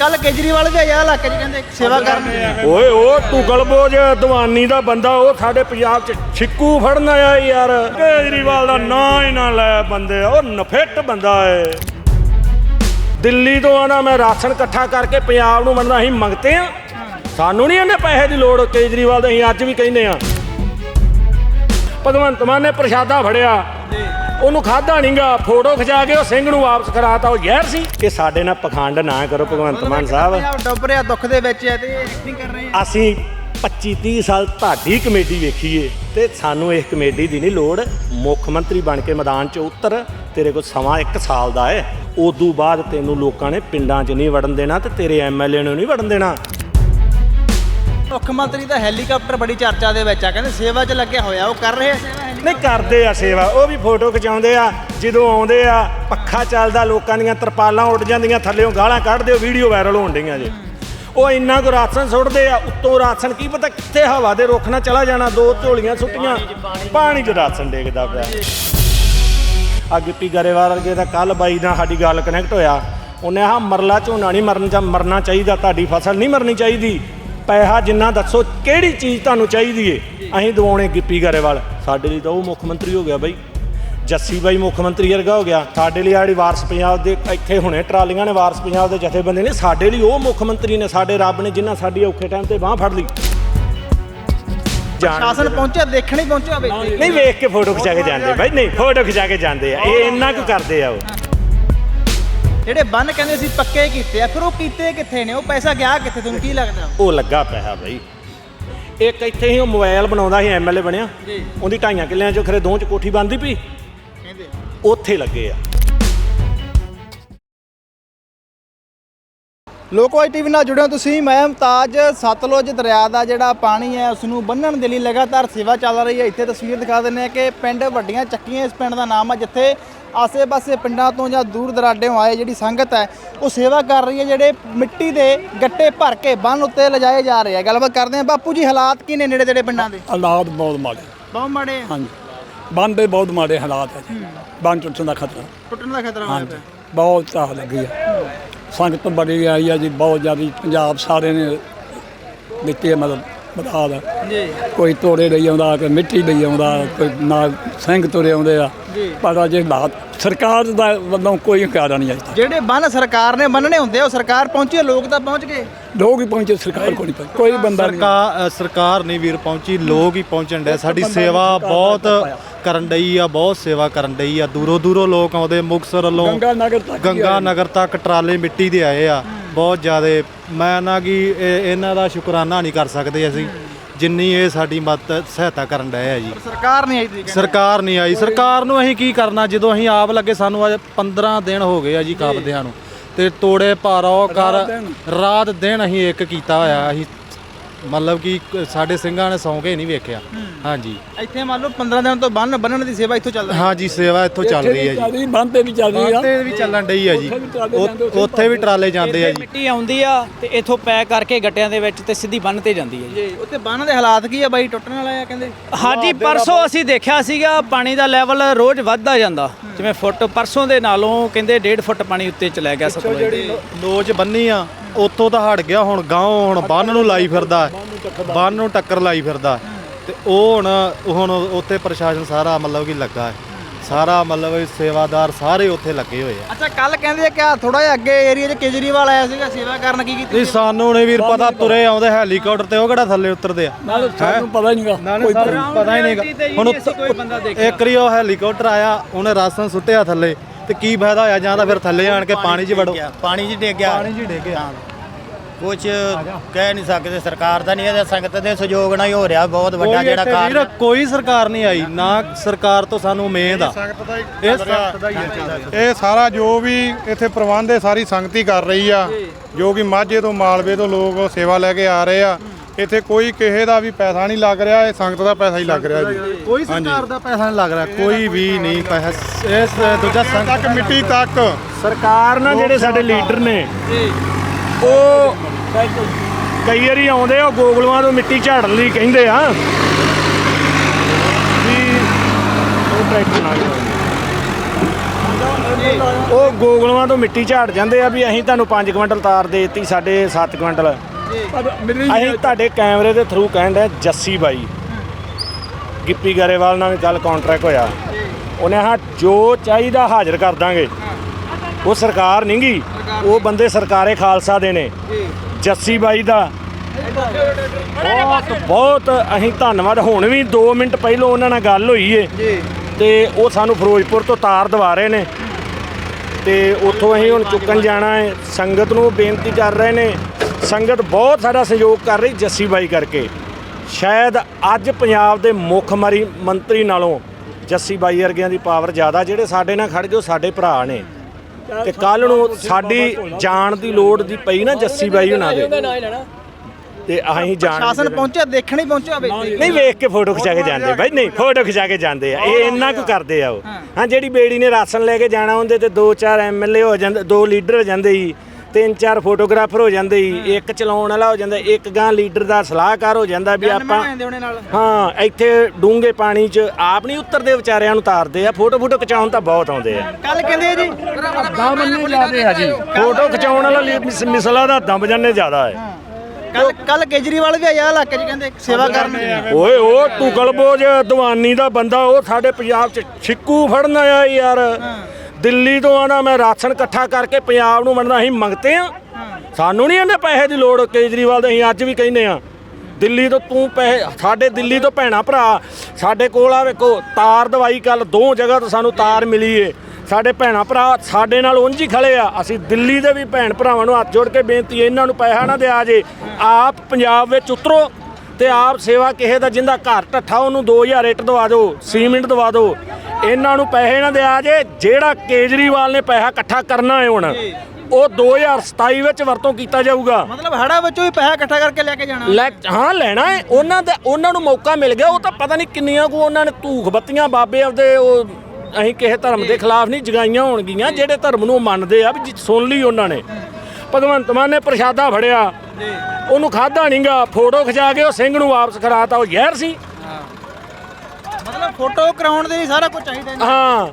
ਕੱਲ ਕੇਜਰੀਵਾਲ ਵੀ ਆਇਆ ਇਲਾਕੇ 'ਚ ਕਹਿੰਦੇ ਸੇਵਾ ਕਰਨ। ਓਏ ਉਹ ਤੁਗਲਬੋਜ ਦੀਵਾਨੀ ਦਾ ਬੰਦਾ ਉਹ ਸਾਡੇ ਪੰਜਾਬ 'ਚ ਛਿੱਕੂ ਫੜਨ ਆਇਆ ਯਾਰ। ਕੇਜਰੀਵਾਲ ਦਾ ਨਾਂ ਹੀ ਨਾ ਲੈ ਬੰਦੇ ਉਹ ਨਫਿੱਟ ਬੰਦਾ ਏ। ਦਿੱਲੀ ਤੋਂ ਆਣਾ ਮੈਂ ਰਾਸ਼ਨ ਇਕੱਠਾ ਕਰਕੇ ਪੰਜਾਬ ਨੂੰ ਮੰਨਦਾ ਅਸੀਂ ਮੰਗਤੇ ਆ। ਸਾਨੂੰ ਨਹੀਂ ਇਹਨੇ ਪੈਸੇ ਦੀ ਲੋੜ ਕੇਜਰੀਵਾਲ ਦੇ ਅਸੀਂ ਅੱਜ ਵੀ ਕਹਿੰਦੇ ਆ। ਭਗਵੰਤ ਮਾਨ ਨੇ ਪ੍ਰਸ਼ਾਦਾ ਫੜਿਆ। ਉਹਨੂੰ ਖਾਦਾ ਨਹੀਂਗਾ ਫੋਟੋ ਖਿਚਾ ਕੇ ਉਹ ਸਿੰਘ ਨੂੰ ਵਾਪਸ ਕਰਾਤਾ ਉਹ ਜ਼ਹਿਰ ਸੀ। ਕਿ ਸਾਡੇ ਨਾਲ ਪਖੰਡ ਨਾ ਕਰੋ ਭਗਵੰਤ ਮਾਨ ਸਾਹਿਬ। ਡੁੱਬ ਰਿਹਾ ਦੁੱਖ ਦੇ ਵਿੱਚ ਹੈ ਤੇ ਐਕਟਿੰਗ ਕਰ ਰਹੇ ਆ ਅਸੀਂ 25 30 ਸਾਲ ਤੁਹਾਡੀ ਕਮੇਟੀ ਵੇਖੀਏ ਤੇ ਸਾਨੂੰ ਇਸ ਕਮੇਟੀ ਦੀ ਨਹੀਂ ਲੋੜ। ਮੁੱਖ ਮੰਤਰੀ ਬਣ ਕੇ ਮੈਦਾਨ 'ਚ ਉਤਰ ਤੇਰੇ ਕੋਲ ਸਮਾਂ 1 ਸਾਲ ਦਾ ਹੈ। ਉਦੋਂ ਬਾਅਦ ਤੈਨੂੰ ਲੋਕਾਂ ਨੇ ਪਿੰਡਾਂ 'ਚ ਨਹੀਂ ਵੜਨ ਦੇਣਾ ਤੇ ਤੇਰੇ ਐਮਐਲਏ ਨੂੰ ਨਹੀਂ ਵੜਨ ਦੇਣਾ। ਮੁੱਖ ਮੰਤਰੀ ਦਾ ਹੈਲੀਕਾਪਟਰ ਬੜੀ ਚਰਚਾ ਦੇ ਵਿੱਚ ਆ ਕਹਿੰਦੇ ਸੇਵਾ 'ਚ ਲੱਗਿਆ ਹੋਇਆ ਉਹ ਕਰ ਰਹੇ ਸੇਵਾ ਨਹੀਂ ਕਰਦੇ ਆ ਸੇਵਾ। ਉਹ ਵੀ ਫੋਟੋ ਖਿਚਾਉਂਦੇ ਆ ਜਦੋਂ ਆਉਂਦੇ ਆ ਪੱਖਾ ਚੱਲਦਾ ਲੋਕਾਂ ਦੀਆਂ ਤਰਪਾਲਾਂ ਉੱਡ ਜਾਂਦੀਆਂ ਥੱਲੇੋਂ ਗਾਲਾਂ ਕੱਢਦੇ ਉਹ ਵੀਡੀਓ ਵਾਇਰਲ ਹੋਣ ਡਈਆਂ ਜੇ। ਉਹ ਇੰਨਾ ਕੁ ਰਾਸ਼ਨ ਸੁੱਟਦੇ ਆ ਉੱਤੋਂ ਰਾਸ਼ਨ ਕੀ ਪਤਾ ਕਿੱਥੇ ਹਵਾ ਦੇ ਰੁੱਖ ਨਾਲ ਚਲਾ ਜਾਣਾ ਦੋ ਝੋਲੀਆਂ ਸੁੱਟੀਆਂ ਪਾਣੀ 'ਚ ਰਾਸ਼ਨ ਡੇਗਦਾ ਪਿਆ। ਆ ਗਿੱਪੀ ਗਰੇਵਾਲ ਵਰਗੇ ਦਾ ਕੱਲ ਬਾਈ ਨਾਲ ਸਾਡੀ ਗੱਲ ਕਨੈਕਟ ਹੋਇਆ। ਉਹਨੇ ਆਹ ਮਰਲਾ ਝੋਨਾ ਨਹੀਂ ਮਰਨ ਜਾਂ ਮਰਨਾ ਚਾਹੀਦਾ ਤੁਹਾਡੀ ਫਸਲ ਨਹੀਂ ਮਰਨੀ ਚਾਹੀਦੀ। ਪੈਸਾ ਜਿੰਨਾ ਦੱਸੋ ਕਿਹੜੀ ਚੀਜ਼ ਤੁਹਾਨੂੰ ਚਾਹੀਦੀ ਏ? ਅਸੀਂ ਦਵਾਉਣੇ ਗਿੱਪੀ ਗਰੇਵਾਲ। ਸਾਡੇ ਲਈ ਤਾਂ ਉਹ ਮੁੱਖ ਮੰਤਰੀ ਹੋ ਗਿਆ ਬਾਈ। ਜੱਸੀ ਬਾਈ ਮੁੱਖ ਮੰਤਰੀ ਵਰਗਾ ਹੋ ਗਿਆ। ਸਾਡੇ ਲਈ ਆੜੀ ਵਾਰਸ ਪੰਜਾਬ ਦੇ ਇੱਥੇ ਹੁਣੇ ਟਰਾਲੀਆਂ ਨੇ ਵਾਰਸ ਪੰਜਾਬ ਦੇ ਜਥੇਬੰਦੀ ਨੇ ਸਾਡੇ ਲਈ ਉਹ ਮੁੱਖ ਮੰਤਰੀ ਨੇ ਸਾਡੇ ਰੱਬ ਨੇ ਜਿਨ੍ਹਾਂ ਸਾਡੀ ਔਖੇ ਟਾਈਮ ਤੇ ਬਾਹ ਫੜ ਲਈ। ਸ਼ਾਸਨ ਪਹੁੰਚਿਆ ਦੇਖਣ ਹੀ ਪਹੁੰਚਿਆ ਵੇ। ਨਹੀਂ ਵੇਖ ਕੇ ਫੋਟੋ ਖਿਚਾ ਕੇ ਜਾਂਦੇ ਬਾਈ। ਨਹੀਂ ਫੋਟੋ ਖਿਚਾ ਕੇ ਜਾਂਦੇ ਆ। ਇਹ ਇੰਨਾ ਕੁ ਕਰਦੇ ਆ ਉਹ। ਜਿਹੜੇ ਬੰਨ ਕਹਿੰਦੇ ਸੀ ਪੱਕੇ ਕੀਤੇ ਆ ਫਿਰ ਉਹ ਕੀਤੇ ਕਿੱਥੇ ਨੇ? ਉਹ ਪੈਸਾ ਗਿਆ ਕਿੱਥੇ? ਤੁਹਾਨੂੰ ਕੀ ਲੱਗਦਾ? ਉਹ ਲੱਗਾ ਪੈਸਾ ਬਈ। ਇੱਕ ਇੱਥੇ ਹੀ ਉਹ ਮੋਬਾਈਲ ਬਣਾਉਂਦਾ ਸੀ ਐਮਐਲਏ ਬਣਿਆ। ਜੀ। ਉਹਦੀ ਢਾਈਆਂ ਕਿੱਲਿਆਂ ਚੋਂ ਖਰੇ ਦੋ ਚ ਕੋਠੀ ਬੰਦੀ ਪਈ? ਕਹਿੰਦੇ ਉੱਥੇ ਲੱਗੇ ਆ। ਲੋਕਵਾਈ ਟੀਵੀ ਨਾਲ ਜੁੜਿਓ ਤੁਸੀਂ ਮੈਂ ਮੁਮਤਾਜ। ਸਤਲੁਜ ਦਰਿਆ ਦਾ ਜਿਹੜਾ ਪਾਣੀ ਹੈ ਉਸ ਨੂੰ ਬੰਨਣ ਦੇ ਲਈ ਲਗਾਤਾਰ ਸੇਵਾ ਚੱਲ ਰਹੀ ਹੈ। ਇੱਥੇ ਤਸਵੀਰ ਦਿਖਾ ਦਿੰਦੇ ਆ ਕਿ ਪਿੰਡ ਵੱਡੀਆਂ ਚੱਕੀਆਂ ਇਸ ਪਿੰਡ ਦਾ ਨਾਮ ਹੈ ਜਿੱਥੇ ਆਸੇ-ਪਾਸੇ ਪਿੰਡਾਂ ਤੋਂ ਜਾਂ ਦੂਰ ਦਰਾਡਿਓਂ ਆਏ ਜਿਹੜੀ ਸੰਗਤ ਹੈ ਉਹ ਸੇਵਾ ਕਰ ਰਹੀ ਹੈ ਜਿਹੜੇ ਮਿੱਟੀ ਦੇ ਗੱਟੇ ਭਰ ਕੇ ਬੰਨ ਉੱਤੇ ਲਿਜਾਏ ਜਾ ਰਹੇ ਆ ਗੱਲਬਾਤ ਕਰਦੇ ਆ ਬਾਪੂ ਜੀ ਹਾਲਾਤ ਕੀ ਨੇ ਨੇੜੇ ਤੇੜੇ ਪਿੰਡਾਂ ਦੇ? ਹਾਲਾਤ ਬਹੁਤ ਮਾੜੇ। ਬਹੁਤ ਮਾੜੇ। ਹਾਂਜੀ। ਬੰਦ ਦੇ ਬਹੁਤ ਮਾੜੇ ਹਾਲਾਤ ਹੈ ਜੀ। ਬੰਦ ਟੁੱਟਣ ਦਾ ਖਤਰਾ। ਟੁੱਟਣ ਦਾ ਖਤਰਾ ਹੋਇਆ ਬਹੁਤ ਚਾਹ ਲੱਗੀ ਹੈ। ਸੰਗਤ ਬੜੀ ਆਈ ਹੈ ਜੀ ਬਹੁਤ ਜ਼ਿਆਦਾ ਪੰਜਾਬ ਸਾਰੇ ਨੇ ਦਿੱਤੀ ਹੈ ਮਦਦ ਮਦਦ ਜੀ। ਕੋਈ ਤੋੜੇ ਲਈ ਆਉਂਦਾ ਕੋਈ ਮਿੱਟੀ ਲਈ ਆਉਂਦਾ ਕੋਈ ਨਾਲ ਸਿੰਘ ਤੁਰੇ ਆਉਂਦੇ ਆ। ਜੀ। ਪਰ ਅਜੇ ਹਾਲਾਤ ਸਰਕਾਰ ਦਾ ਵੱਲੋਂ ਕੋਈ ਹੰਕਾਰਾ ਨਹੀਂ ਆਇਆ। ਜਿਹੜੇ ਬੰਨ ਸਰਕਾਰ ਨੇ ਬੰਨਣੇ ਹੁੰਦੇ ਆ ਉਹ ਸਰਕਾਰ ਪਹੁੰਚੀ ਲੋਕ ਤਾਂ ਪਹੁੰਚ ਗਏ। ਲੋਕ ਹੀ ਪਹੁੰਚੇ ਸਰਕਾਰ ਕੋਲ ਨਹੀਂ ਪਹੁੰਚੀ। ਕੋਈ ਬੰਦਾ ਨਹੀਂ ਸਰਕਾਰ ਸਰਕਾਰ ਨਹੀਂ ਵੀਰ ਪਹੁੰਚੀ ਲੋਕ ਹੀ ਪਹੁੰਚਣ ਡੇ ਸਾਡੀ ਸੇਵਾ ਬਹੁਤ ਕਰਨ ਡਈ ਆ ਬਹੁਤ ਸੇਵਾ ਕਰਨ ਡਈ ਆ। ਦੂਰੋਂ ਦੂਰੋਂ ਲੋਕ ਆਉਂਦੇ ਮੁਕਤਸਰ ਵੱਲੋਂ ਗੰਗਾ ਨਗਰ ਤੱਕ ਹੀ ਗੰਗਾ ਆਏ। ਨਗਰ ਤੱਕ ਟਰਾਲੇ ਮਿੱਟੀ ਦੇ ਆਏ ਆ। ਬਹੁਤ ਜ਼ਿਆਦੇ। ਮੈਂ ਨਾ ਕਿ ਇਹ- ਇਹਨਾਂ ਦਾ ਸ਼ੁਕਰਾਨਾ ਨਹੀਂ ਕਰ ਸਕਦੇ ਅਸੀਂ। ਜਿੰਨੀ ਇਹ ਸਾਡੀ ਮਦਦ ਸਹਾਇਤਾ ਕਰਨ ਡਏ ਆ ਜੀ। ਸਰਕਾਰ ਨਹੀਂ ਆਈ ਕਹਿੰਦੇ। ਸਰਕਾਰ ਨਹੀਂ ਆਈ। ਸਰਕਾਰ ਨੂੰ ਅਸੀਂ ਕੀ ਕਰਨਾ? ਜਦੋਂ ਅਸੀਂ ਆਪ ਲੱਗੇ ਸਾਨੂੰ ਅੱਜ 15 ਦਿਨ ਹੋ ਗਏ ਆ ਜੀ ਕਾਬਦਿਆਂ ਨੂੰ। ਤੇ ਤੋੜੇ ਪਾਰੋ ਕਰ ਰਾਤ ਦਿਨ ਅਸੀਂ ਇੱਕ ਕੀਤਾ ਹੋਇਆ ਅਸੀਂ ਮਤਲਬ ਕਿ ਸਾਡੇ ਸਿੰਘਾਂ ਨੇ ਸੌਂ ਕੇ ਨਹੀਂ ਵੇਖਿਆ। ਹਾਂਜੀ। ਇੱਥੇ ਮੰਨ ਲਓ 15 ਦਿਨ ਤੋਂ ਬੰਨ ਬੰਨਣ ਦੀ ਸੇਵਾ ਇੱਥੋਂ ਚੱਲ ਰਹੀ ਹੈ। ਹਾਂਜੀ ਸੇਵਾ ਇੱਥੋਂ ਚੱਲ ਰਹੀ ਹੈ ਚੱਲ ਜੀ ਰਹੀ ਬੰਦ ਤੇ ਵੀ ਚੱਲ ਰਹੀ ਆ। ਉੱਥੇ ਵੀ ਚੱਲਣ ਡਈ ਆ ਜੀ। ਉੱਥੇ ਵੀ ਟਰਾਲੇ ਜਾਂਦੇ, ਆ ਜੀ। ਮਿੱਟੀ ਆਉਂਦੀ ਆ ਤੇ ਇਥੋਂ ਪੈਕ ਕਰਕੇ ਗੱਟਿਆਂ ਦੇ ਵਿੱਚ ਤੇ ਸਿੱਧੀ ਬੰਨ ਤੇ ਜਾਂਦੀ ਹੈ ਜੀ। ਜੀ ਉੱਥੇ ਬੰਨ ਦੇ ਹਾਲਾਤ ਕੀ ਆ ਬਾਈ? ਟੁੱਟਣ ਵਾਲਾ ਆ ਕਹਿੰਦੇ? ਹਾਂਜੀ ਪਰਸੋਂ ਅਸੀਂ ਦੇਖਿਆ ਸੀਗਾ ਪਾਣੀ ਦਾ ਲੈਵਲ ਰੋਜ਼ ਵੱਧਦਾ ਜਾਂਦਾ। ਜਿਵੇਂ ਫੁੱਟ ਪਰਸੋਂ ਦੇ ਨਾਲੋਂ ਕਹਿੰਦੇ 1.5 ਫੁੱਟ ਪਾਣੀ ਉੱਤੇ ਚਲਾ ਗਿਆ ਸਤਲੁਜ ਜਿਹੜੀ ਲੋਚ ਬੰਨੀ ਆ ਉੱਥੋਂ ਤਾਂ ਹਟ ਗਿਆ ਹੁਣ ਗਾਉਂ ਹੁਣ ਬੰਨ ਨੂੰ ਲਾਈ ਫਿਰਦਾ ਬੰਨ ਨੂੰ ਟੱਕਰ ਲਾਈ ਫਿਰਦਾ ਤੇ ਉਹ ਹੁਣ ਹੁਣ ਉੱਥੇ ਪ੍ਰਸ਼ਾਸਨ ਸਾਰਾ ਮਤਲਬ ਕਿ ਲੱਗਾ ਹੈ। ਸਾਰਾ ਮਤਲਬ ਇਹ ਸੇਵਾਦਾਰ ਸਾਰੇ ਉੱਥੇ ਲੱਗੇ ਹੋਏ ਆ। ਅੱਛਾ ਕੱਲ ਕਹਿੰਦੇ ਆ ਕਿ ਆ ਥੋੜਾ ਜਿਹਾ ਅੱਗੇ ਏਰੀਆ 'ਚ ਕੇਜਰੀਵਾਲ ਆਇਆ ਸੀਗਾ ਸੇਵਾ ਕਰਨ ਕੀ ਕੀਤੀ ਨਹੀਂ ਸਾਨੂੰ ਨਹੀਂ ਵੀਰ ਪਤਾ ਤੁਰੇ ਆਉਂਦੇ ਹੈਲੀਕਾਪਟਰ ਤੇ ਉਹ ਕਿਹੜਾ ਥੱਲੇ ਉਤਰਦੇ ਆ? ਸਾਨੂੰ ਪਤਾ ਹੀ ਨਹੀਂਗਾ ਕੋਈ ਪਤਾ ਹੀ ਨਹੀਂਗਾ। ਹੁਣ ਇੱਕ ਰੀ ਉਹ ਹੈਲੀਕਾਪਟਰ ਆਇਆ ਉਹਨੇ ਰਾਸ਼ਨ ਸੁੱਟਿਆ ਥੱਲੇ। ਤੇ ਕੀ ਫਾਇਦਾ ਹੋਇਆ? ਜਾਂ ਤਾਂ ਫਿਰ ਥੱਲੇ ਆਣ ਕੇ ਪਾਣੀ 'ਚ ਵੜੋ। ਪਾਣੀ 'ਚ ਡਿੱਗ ਗਿਆ। ਪਾਣੀ 'ਚ ਡਿੱਗ ਗਿਆ। ਕੁਝ ਕਹਿ ਨਹੀਂ ਸਕਦੇ ਸਰਕਾਰ ਦਾ ਨਹੀਂ ਇਹਦਾ ਸੰਗਤ ਦੇ ਸਹਿਯੋਗ ਨਾਲ ਹੀ ਹੋ ਰਿਹਾ ਬਹੁਤ ਵੱਡਾ ਜਿਹੜਾ ਕਾਰਨ ਕੋਈ ਸਰਕਾਰ ਨਹੀਂ ਆਈ ਨਾ ਸਰਕਾਰ ਤੋਂ ਸਾਨੂੰ ਉਮੀਦ ਆ। ਇਹ ਸੰਗਤ ਦਾ ਹੀ ਹੈ ਇਹ ਸਾਰਾ ਜੋ ਵੀ ਇੱਥੇ ਪ੍ਰਬੰਧ ਹੈ ਸਾਰੀ ਸੰਗਤੀ ਕਰ ਰਹੀ ਆ। ਜੋ ਕਿ ਮਾਝੇ ਤੋਂ ਮਾਲਵੇ ਤੋਂ ਲੋਕ ਸੇਵਾ ਲੈ ਕੇ ਆ ਰਹੇ ਆ। ਇੱਥੇ ਕੋਈ ਕਿਸੇ ਦਾ ਵੀ ਪੈਸਾ ਨਹੀਂ ਲੱਗ ਰਿਹਾ ਇਹ ਸੰਗਤ ਦਾ ਪੈਸਾ ਹੀ ਲੱਗ ਰਿਹਾ ਜੀ। ਕੋਈ ਸਰਕਾਰ ਦਾ ਪੈਸਾ ਨਹੀਂ ਲੱਗ ਰਿਹਾ ਕੋਈ ਵੀ ਨਹੀਂ ਪੈਸਾ। ਇਸ ਦੂਜਾ ਸੰਗਤ ਤੱਕ ਮਿੱਟੀ ਤੱਕ। ਸਰਕਾਰ ਨਾਲ ਜਿਹੜੇ ਸਾਡੇ ਲੀਡਰ ਨੇ ਉਹ ਕਈ ਵਾਰੀ ਆਉਂਦੇ ਆ ਉਹ ਗੋਗਲੂਆਂ ਤੋਂ ਮਿੱਟੀ ਝਾੜਨ ਲਈ ਕਹਿੰਦੇ ਆ ਵੀ ਉਹ ਟਰੈਕਟਰ ਨਾਲ ਉਹ ਗੋਗਲਵਾਂ ਤੋਂ ਮਿੱਟੀ ਝਾੜ ਜਾਂਦੇ ਆ ਵੀ ਅਸੀਂ ਤੁਹਾਨੂੰ 5 ਕੁਇੰਟਲ ਤਾਰ ਦੇ ਦਿੱਤੀ ਸਾਡੇ 7 ਕੁਇੰਟਲ। ਪਰ ਅਸੀਂ ਤੁਹਾਡੇ ਕੈਮਰੇ ਦੇ ਥਰੂ ਕਹਿਣ ਕਹਿੰਦੇ ਜੱਸੀ ਬਾਈ। ਗਿੱਪੀ ਗਰੇਵਾਲ ਨਾਲ ਵੀ ਗੱਲ ਕੰਟਰੈਕਟ ਹੋਇਆ। ਉਹਨੇ ਹਾਂ ਜੋ ਚਾਹੀਦਾ ਹਾਜ਼ਰ ਕਰ ਦਾਂਗੇ। ਉਹ ਸਰਕਾਰ ਨਹੀਂ ਗੀ ਉਹ ਬੰਦੇ ਸਰਕਾਰੇ ਖਾਲਸਾ ਦੇ ਨੇ ਜੱਸੀ ਬਾਈ ਦਾ। ਬਹੁਤ ਬਹੁਤ ਅਸੀਂ ਧੰਨਵਾਦ। ਹੁਣ ਵੀ 2 ਮਿੰਟ ਪਹਿਲਾਂ ਉਹਨਾਂ ਨਾਲ ਗੱਲ ਹੋਈ ਏ। ਤੇ ਉਹ ਸਾਨੂੰ ਫਿਰੋਜ਼ਪੁਰ ਤੋਂ ਤਾਰ ਦਵਾ ਰਹੇ ਨੇ। ਤੇ ਉੱਥੋਂ ਅਸੀਂ ਹੁਣ ਚੁੱਕਣ ਜਾਣਾ ਹੈ ਸੰਗਤ ਨੂੰ ਬੇਨਤੀ ਕਰ ਰਹੇ ਨੇ। ਸੰਗਤ ਬਹੁਤ ਸਾਡਾ ਸਹਿਯੋਗ ਕਰ ਰਹੀ ਜੱਸੀ ਬਾਈ ਕਰਕੇ। ਸ਼ਾਇਦ ਅੱਜ ਪੰਜਾਬ ਦੇ ਮੁੱਖ ਮਰੀ ਮੰਤਰੀ ਨਾਲੋਂ ਜੱਸੀ ਬਾਈ ਵਰਗਿਆਂ ਦੀ ਪਾਵਰ ਜ਼ਿਆਦਾ ਜਿਹੜੇ ਸਾਡੇ ਨਾਲ ਖੜ ਜੋ ਸਾਡੇ ਭਰਾ ਨੇ। ਤੇ ਕੱਲ ਨੂੰ ਸਾਡੀ ਜਾਣ ਦੀ ਲੋੜ ਦੀ ਪਈ ਨਾ ਜੱਸੀ ਬਾਈ ਹੁਣਾਂ ਦੇ। ਤੇ ਅਸੀਂ ਜਾਣ ਸ਼ਾਸਨ ਪਹੁੰਚਿਆ ਦੇਖਣ ਹੀ ਪਹੁੰਚਿਆ ਇੱਥੇ। ਨਹੀਂ ਵੇਖ ਕੇ ਫੋਟੋ ਖਿਚਾ ਕੇ ਜਾਂਦੇ ਬਾਈ ਨਹੀਂ ਫੋਟੋ ਖਿਚਾ ਕੇ ਜਾਂਦੇ ਆ ਇਹ ਇੰਨਾ ਕੁ ਕਰਦੇ ਆ ਉਹ। ਹਾਂ। ਜਿਹੜੀ ਬੇੜੀ ਨੇ ਰਾਸ਼ਨ ਲੈ ਕੇ ਜਾਣਾ ਹੁੰਦੇ ਤੇ ਦੋ ਚਾਰ ਐਮਐਲਏ ਹੋ ਜਾਂਦੇ ਦੋ ਲੀਡਰ ਹੋ ਜਾਂਦੇ ਸੀ ਤਿੰਨ ਚਾਰ ਫੋਟੋਗ੍ਰਾਫਰ ਹੋ ਜਾਂਦੇ ਸੀ ਇੱਕ ਚਲਾਉਣ ਵਾਲਾ ਹੋ ਜਾਂਦਾ ਇੱਕ ਗਾਂ ਲੀਡਰ ਦਾ ਸਲਾਹਕਾਰ ਹੋ ਜਾਂਦਾ ਵੀ ਆਪਾਂ ਹਾਂ ਇੱਥੇ ਡੂੰਘੇ ਪਾਣੀ 'ਚ ਆਪ ਨਹੀਂ ਉਤਰਦੇ ਵਿਚਾਰਿਆਂ ਨੂੰ ਤਾਰਦੇ ਆ ਫੋਟੋ ਫੋਟੋ ਖਿਚਾਉਣ ਤਾਂ ਬਹੁਤ ਆਉਂਦੇ ਆ। ਕੱਲ ਕਹਿੰਦੇ ਜੀ ਦਾ ਮੰਨੇ ਜਾਂਦੇ ਆ ਜੀ। ਫੋਟੋ ਖਿਚਾਉਣ ਵਾਲਾ ਮਿਸਲਾ ਦਾ ਦਮ ਜੰਨੇ ਜ਼ਿਆਦਾ ਹੈ। ਕੱਲ ਕੱਲ ਕੇਜਰੀਵਾਲ ਵੀ ਆਇਆ ਇਲਾਕੇ 'ਚ ਕਹਿੰਦੇ ਸੇਵਾ ਕਰਨ। ਓਏ ਉਹ ਟੁਕਲਬੋਜ ਦੀਵਾਨੀ ਦਾ ਬੰਦਾ ਉਹ ਸਾਡੇ ਪੰਜਾਬ 'ਚ ਛਿੱਕੂ ਫੜਨ ਆਇਆ ਯਾਰ। ਦਿੱਲੀ ਤੋਂ ਆਣਾ ਮੈਂ ਰਾਸ਼ਨ ਇਕੱਠਾ ਕਰਕੇ ਪੰਜਾਬ ਨੂੰ ਮੰਨਣਾ ਅਸੀਂ ਮੰਗਤੇ ਆ ਸਾਨੂੰ ਨਹੀਂ ਇਹਨੇ ਪੈਸੇ ਦੀ ਲੋੜ, ਕੇਜਰੀਵਾਲ ਦੇ ਅਸੀਂ ਅੱਜ ਵੀ ਕਹਿੰਦੇ ਆ ਦਿੱਲੀ ਤੋਂ ਤੂੰ ਪੈਸੇ, ਸਾਡੇ ਦਿੱਲੀ ਤੋਂ ਭੈਣਾ ਭਰਾ, ਸਾਡੇ ਕੋਲ ਆ ਵੇਖੋ, ਤਾਰ ਦਵਾਈ ਕੱਲ ਦੋ ਜਗ੍ਹਾ ਤੋਂ ਸਾਨੂੰ ਤਾਰ ਮਿਲੀ ਏ। ਸਾਡੇ ਭੈਣਾ ਭਰਾ, ਸਾਡੇ ਨਾਲ ਉਂਝ ਹੀ ਖੜੇ ਆ। ਅਸੀਂ ਦਿੱਲੀ ਦੇ ਵੀ ਭੈਣ ਭਰਾਵਾਂ ਨੂੰ ਹੱਥ ਜੋੜ ਕੇ ਬੇਨਤੀ ਇਹਨਾਂ ਨੂੰ ਪੈਸਾ ਨਾ ਦਿਆ ਜੇ। ਆਪ ਪੰਜਾਬ ਵਿੱਚ ਉਤਰੋ ਤੇ ਆਪ ਸੇਵਾ ਕਿਸੇ ਦਾ ਜਿੰਦਾ ਘਰ ਢੱਠਾ ਉਹਨੂੰ 2000 ਇੱਟ ਦਵਾ ਦਿਓ ਸੀਮਿੰਟ ਦਵਾ ਦਿਓ। ਇਹਨਾਂ ਨੂੰ ਪੈਸੇ ਨਾ ਦਿਆ ਜੇ ਜਿਹੜਾ ਕੇਜਰੀਵਾਲ ਨੇ ਪੈਸਾ ਇਕੱਠਾ ਕਰਨਾ ਹੈ ਹੁਣ ਉਹ 2027 ਵਿੱਚ ਵਰਤੋਂ ਕੀਤਾ ਜਾਊਗਾ। ਮਤਲਬ ਹੜਾ ਵਿੱਚੋਂ ਵੀ ਪੈਸਾ ਇਕੱਠਾ ਕਰਕੇ ਲੈ ਕੇ ਜਾਣਾ। ਲੈ ਹਾਂ ਲੈਣਾ ਹੈ। ਉਹਨਾਂ ਦਾ ਉਹਨਾਂ ਨੂੰ ਮੌਕਾ ਮਿਲ ਗਿਆ ਉਹ ਤਾਂ ਪਤਾ ਨਹੀਂ ਕਿੰਨੀਆਂ ਕੋ ਉਹਨਾਂ ਨੇ ਧੂਖ ਬੱਤੀਆਂ ਬਾਬੇ ਆਪਦੇ ਉਹ ਅਸੀਂ ਕਿਸੇ ਧਰਮ ਦੇ ਖਿਲਾਫ ਨਹੀਂ ਜਗਾਈਆਂ ਹੋਣਗੀਆਂ ਜਿਹੜੇ ਧਰਮ ਨੂੰ ਮੰਨਦੇ ਆ ਵੀ ਸੁਣ ਲਈ ਉਹਨਾਂ ਨੇ। ਭਗਵੰਤ ਮਾਨ ਨੇ ਪ੍ਰਸ਼ਾਦਾ ਫੜਿਆ। ਉਹਨੂੰ ਖਾਦਾ ਨਹੀਂਗਾ ਫੋਟੋ ਖਿਚਾ ਕੇ ਉਹ ਸਿੰਘ ਨੂੰ ਵਾਪਸ ਕਰਾਤਾ ਉਹ ਜ਼ਹਿਰ ਸੀ। ਮਤਲਬ ਫੋਟੋ ਕਰਾਉਣ ਦੇ ਲਈ ਸਾਰਾ ਕੁਝ ਚਾਹੀਦਾ ਜੀ। ਹਾਂ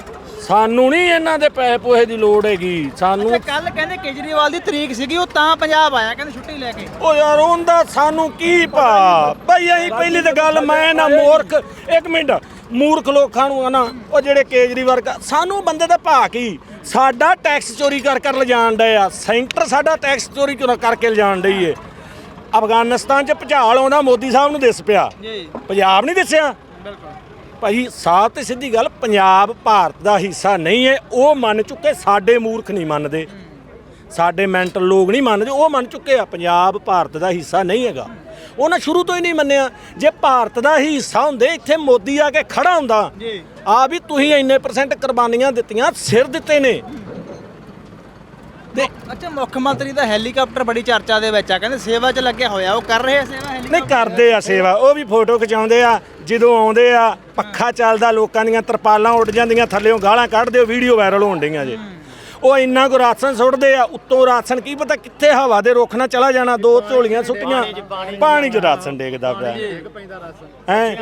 ਸਾਨੂੰ ਨਹੀਂ ਇਹਨਾਂ ਦੇ ਪੈਸੇ ਪੋਹੇ ਦੀ ਲੋੜ ਹੈਗੀ। ਸਾਨੂੰ ਕੱਲ ਕਹਿੰਦੇ ਕੇਜਰੀਵਾਲ ਦੀ ਤਰੀਕ ਸੀਗੀ ਉਹ ਤਾਂ ਪੰਜਾਬ ਆਇਆ ਕਹਿੰਦੇ ਛੁੱਟੀ ਲੈ ਕੇ। ਉਹ ਯਾਰ ਉਹਦਾ ਸਾਨੂੰ ਕੀ ਭਾ ਬਈ ਅਸੀਂ ਪਹਿਲੀ ਤਾਂ ਗੱਲ ਮੈਂ ਨਾ ਮੂਰਖ ਇੱਕ ਮਿੰਟ। ਮੂਰਖ ਲੋਕਾਂ ਨੂੰ ਆ ਨਾ ਉਹ ਜਿਹੜੇ ਕੇਜਰੀਵਾਲ ਕਾ- ਸਾਨੂੰ ਬੰਦੇ ਦਾ ਭਾ ਕੀ? ਸਾਡਾ ਟੈਕਸ ਚੋਰੀ ਕਰ ਕਰ ਲਿਜਾਣ ਡਏ ਆ। ਸੈਂਟਰ ਸਾਡਾ ਟੈਕਸ ਚੋਰੀ ਕਰ- ਕਰਕੇ ਲਿਜਾਣ ਡਈ ਏ? ਅਫਗਾਨਿਸਤਾਨ 'ਚ ਭੁਚਾਲ ਆਉਂਦਾ ਮੋਦੀ ਸਾਹਿਬ ਨੂੰ ਦਿਸ ਪਿਆ। ਜੀ। ਪੰਜਾਬ ਨਹੀਂ ਦਿਸਿਆ? ਭਾਈ ਸਾਫ਼ ਤੇ ਸਿੱਧੀ ਗੱਲ ਪੰਜਾਬ ਭਾਰਤ ਦਾ ਹਿੱਸਾ ਨਹੀਂ ਹੈ ਉਹ ਮੰਨ ਚੁੱਕੇ ਸਾਡੇ ਮੂਰਖ ਨਹੀਂ ਮੰਨਦੇ। ਸਾਡੇ ਮੈਂਟਲ ਲੋਕ ਨਹੀਂ ਮੰਨਦੇ ਉਹ ਮੰਨ ਚੁੱਕੇ ਆ ਪੰਜਾਬ ਭਾਰਤ ਦਾ ਹਿੱਸਾ ਨਹੀਂ ਹੈਗਾ। ਉਹਨਾਂ ਸ਼ੁਰੂ ਤੋਂ ਹੀ ਨਹੀਂ ਮੰਨਿਆ ਜੇ ਭਾਰਤ ਦਾ ਹੀ ਹਿੱਸਾ ਹੁੰਦੇ ਇੱਥੇ ਮੋਦੀ ਆ ਕੇ ਖੜਾ ਹੁੰਦਾ ਜੀ। ਆ ਵੀ ਤੁਸੀਂ ਇੰਨੇ ਪਰਸੈਂਟ ਕੁਰਬਾਨੀਆਂ ਦਿੱਤੀਆਂ ਸਿਰ ਦਿੱਤੇ ਨੇ। ਤੇ ਅੱਛਾ ਮੁੱਖ ਮੰਤਰੀ ਦਾ ਹੈਲੀਕਾਪਟਰ ਬੜੀ ਚਰਚਾ ਦੇ ਵਿੱਚ ਆ ਕਹਿੰਦੇ ਸੇਵਾ 'ਚ ਲੱਗਿਆ ਹੋਇਆ ਉਹ ਕਰ ਰਹੇ ਆ ਸੇਵਾ ਨਹੀਂ ਕਰਦੇ ਆ ਸੇਵਾ ਉਹ ਵੀ ਫੋਟੋ ਖਿਚਾਉਂਦੇ ਆ ਜਦੋਂ ਆਉਂਦੇ ਆ ਪੱਖਾ ਚੱਲਦਾ ਲੋਕਾਂ ਦੀਆਂ ਤਰਪਾਲਾਂ ਉੱਡ ਜਾਂਦੀਆਂ ਥੱਲੇੋਂ ਗਾਲਾਂ ਕੱਢਦੇ ਵੀਡੀਓ ਵਾਇਰਲ ਹੋਣ ਡਈਆਂ ਜੇ। ਉਹ ਇੰਨਾ ਕੁ ਰਾਸ਼ਨ ਸੁੱਟਦੇ ਆ, ਉੱਤੋਂ ਰਾਸ਼ਨ ਕੀ ਪਤਾ ਕਿੱਥੇ ਹਵਾ ਦੇ ਰੁੱਖ ਨਾਲ ਚਲਾ ਜਾਣਾ, ਦੋ ਝੋਲੀਆਂ ਸੁੱਟੀਆਂ, ਪਾਣੀ 'ਚ ਰਾਸ਼ਨ ਡੇਗਦਾ ਪਿਆ। ਹੈ?